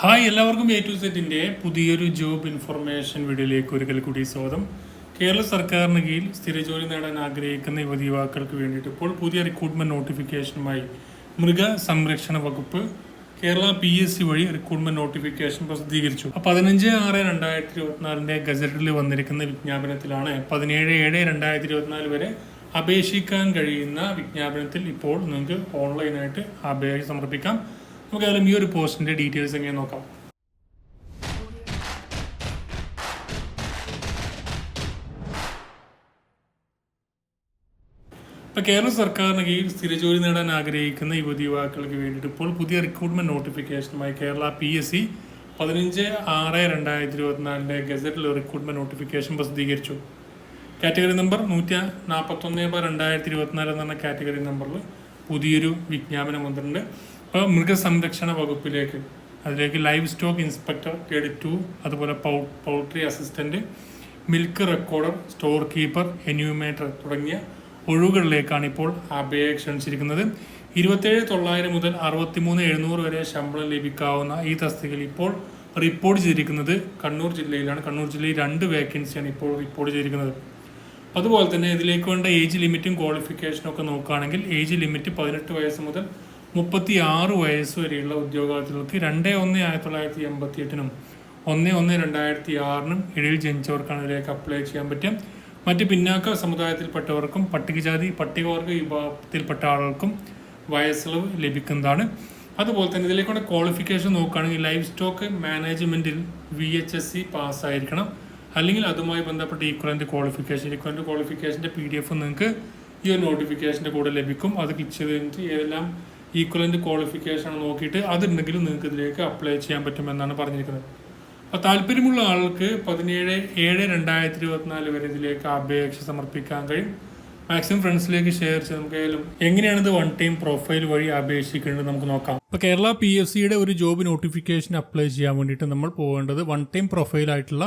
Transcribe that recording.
Hi എല്ലാവർക്കും A to സെറ്റിന്റെ പുതിയൊരു ജോബ് ഇൻഫർമേഷൻ വീഡിയോയിലേക്ക് ഒരിക്കൽ കൂടി സ്വാഗതം. കേരള സർക്കാരിന് കീഴിൽ സ്ഥിരജോലി നേടാൻ ആഗ്രഹിക്കുന്ന യുവതി യുവാക്കൾക്ക് വേണ്ടിയിട്ട് ഇപ്പോൾ പുതിയ റിക്രൂട്ട്മെന്റ് നോട്ടിഫിക്കേഷനുമായി മൃഗ സംരക്ഷണ വകുപ്പ് കേരള പി എസ് സി വഴി റിക്രൂട്ട്മെന്റ് നോട്ടിഫിക്കേഷൻ പ്രസിദ്ധീകരിച്ചു. പതിനഞ്ച് ആറ് രണ്ടായിരത്തി ഇരുപത്തിനാലിന്റെ ഗസറ്റിൽ വന്നിരിക്കുന്ന വിജ്ഞാപനത്തിലാണ് പതിനേഴ് ഏഴ് രണ്ടായിരത്തി ഇരുപത്തിനാല് വരെ അപേക്ഷിക്കാൻ കഴിയുന്ന വിജ്ഞാപനത്തിൽ ഇപ്പോൾ നിങ്ങൾക്ക് ഓൺലൈനായിട്ട് അപേക്ഷ സമർപ്പിക്കാം. നമുക്ക് ഏതായാലും ഈ ഒരു പോസ്റ്റിന്റെ ഡീറ്റെയിൽസ് എങ്ങനെ നോക്കാം? ഇപ്പൊ കേരള സർക്കാരിന് കീഴിൽ സ്ഥിരജോലി നേടാൻ ആഗ്രഹിക്കുന്ന യുവതി യുവാക്കൾക്ക് വേണ്ടിയിട്ട് ഇപ്പോൾ പുതിയ റിക്രൂട്ട്മെന്റ് നോട്ടിഫിക്കേഷനുമായി കേരള പി എസ് സി പതിനഞ്ച് ആറ് രണ്ടായിരത്തി ഇരുപത്തിനാലിന്റെ ഗസറ്റിൽ റിക്രൂട്ട്മെന്റ് നോട്ടിഫിക്കേഷൻ പ്രസിദ്ധീകരിച്ചു. കാറ്റഗറി നമ്പർ നൂറ്റി നാൽപ്പത്തൊന്ന് രണ്ടായിരത്തി ഇരുപത്തിനാല് എന്ന കാറ്റഗറി നമ്പറിൽ പുതിയൊരു വിജ്ഞാപനം വന്നിട്ടുണ്ട്. അപ്പോൾ മൃഗസംരക്ഷണ വകുപ്പിലേക്ക് അതിലേക്ക് live stock inspector grade two അതുപോലെ poultry assistant milk recorder store keeper enumerator തുടങ്ങിയ ഒഴിവുകളിലേക്കാണ് ഇപ്പോൾ അപേക്ഷ ക്ഷണിച്ചിരിക്കുന്നത്. ഇരുപത്തേഴ് തൊള്ളായിരം മുതൽ അറുപത്തിമൂന്ന് എഴുന്നൂറ് വരെ ശമ്പളം ലഭിക്കാവുന്ന ഈ തസ്തികയിൽ ഇപ്പോൾ റിപ്പോർട്ട് ചെയ്തിരിക്കുന്നത് കണ്ണൂർ ജില്ലയിലാണ്. കണ്ണൂർ ജില്ലയിൽ രണ്ട് വേക്കൻസിയാണ് ഇപ്പോൾ റിപ്പോർട്ട് ചെയ്തിരിക്കുന്നത്. അതുപോലെ തന്നെ ഇതിലേക്ക് വേണ്ട ഏജ് ലിമിറ്റും ക്വാളിഫിക്കേഷനും ഒക്കെ നോക്കുകയാണെങ്കിൽ ഏജ് ലിമിറ്റ് പതിനെട്ട് വയസ്സ് മുതൽ മുപ്പത്തി ആറ് വയസ്സ് വരെയുള്ള ഉദ്യോഗാർത്ഥികൾക്ക് രണ്ട് ഒന്ന് ആയിരത്തി തൊള്ളായിരത്തി എൺപത്തി എട്ടിനും ഒന്ന് ഒന്ന് രണ്ടായിരത്തി ആറിനും ഇടയിൽ ജനിച്ചവർക്കാണ് ഇതിലേക്ക് അപ്ലൈ ചെയ്യാൻ പറ്റുക. മറ്റ് പിന്നാക്ക സമുദായത്തിൽപ്പെട്ടവർക്കും പട്ടികജാതി പട്ടികവർഗ വിഭാഗത്തിൽപ്പെട്ട ആളുകൾക്കും വയസ്സിളവ് ലഭിക്കുന്നതാണ്. അതുപോലെ തന്നെ ഇതിലേക്കുള്ള ക്വാളിഫിക്കേഷൻ നോക്കുകയാണെങ്കിൽ ലൈഫ് സ്റ്റോക്ക് മാനേജ്മെന്റിൽ വി എച്ച് എസ് സി പാസ്സായിരിക്കണം അല്ലെങ്കിൽ അതുമായി ബന്ധപ്പെട്ട ഈക്വലന്റ് ക്വാളിഫിക്കേഷൻ ഈക്വലന്റ് ക്വാളിഫിക്കേഷന്റെ പി ഡി എഫ് നിങ്ങൾക്ക് ഈ ഒരു നോട്ടിഫിക്കേഷന്റെ കൂടെ ലഭിക്കും. അത് ക്ലിക്ക് ചെയ്ത് കഴിഞ്ഞിട്ട് ഏതെല്ലാം ഈക്വലന്റ് ക്വാളിഫിക്കേഷൻ നോക്കിയിട്ട് അതുണ്ടെങ്കിലും നിങ്ങൾക്ക് ഇതിലേക്ക് അപ്ലൈ ചെയ്യാൻ പറ്റുമെന്നാണ് പറഞ്ഞിരിക്കുന്നത്. അപ്പോൾ താല്പര്യമുള്ള ആൾക്ക് പതിനേഴ് ഏഴ് രണ്ടായിരത്തി ഇരുപത്തിനാല് വരെ ഇതിലേക്ക് അപേക്ഷ സമർപ്പിക്കാൻ കഴിയും. മാക്സിമം ഫ്രണ്ട്സിലേക്ക് ഷെയർ ചെയ്ത് നമുക്ക് എങ്ങനെയാണ് ഇത് വൺ ടൈം പ്രൊഫൈൽ വഴി അപേക്ഷിക്കേണ്ടത് നമുക്ക് നോക്കാം. ഇപ്പോൾ കേരള പി എസ് സിയുടെ ഒരു ജോബ് നോട്ടിഫിക്കേഷൻ അപ്ലൈ ചെയ്യാൻ വേണ്ടിയിട്ട് നമ്മൾ പോകേണ്ടത് വൺ ടൈം പ്രൊഫൈൽ ആയിട്ടുള്ള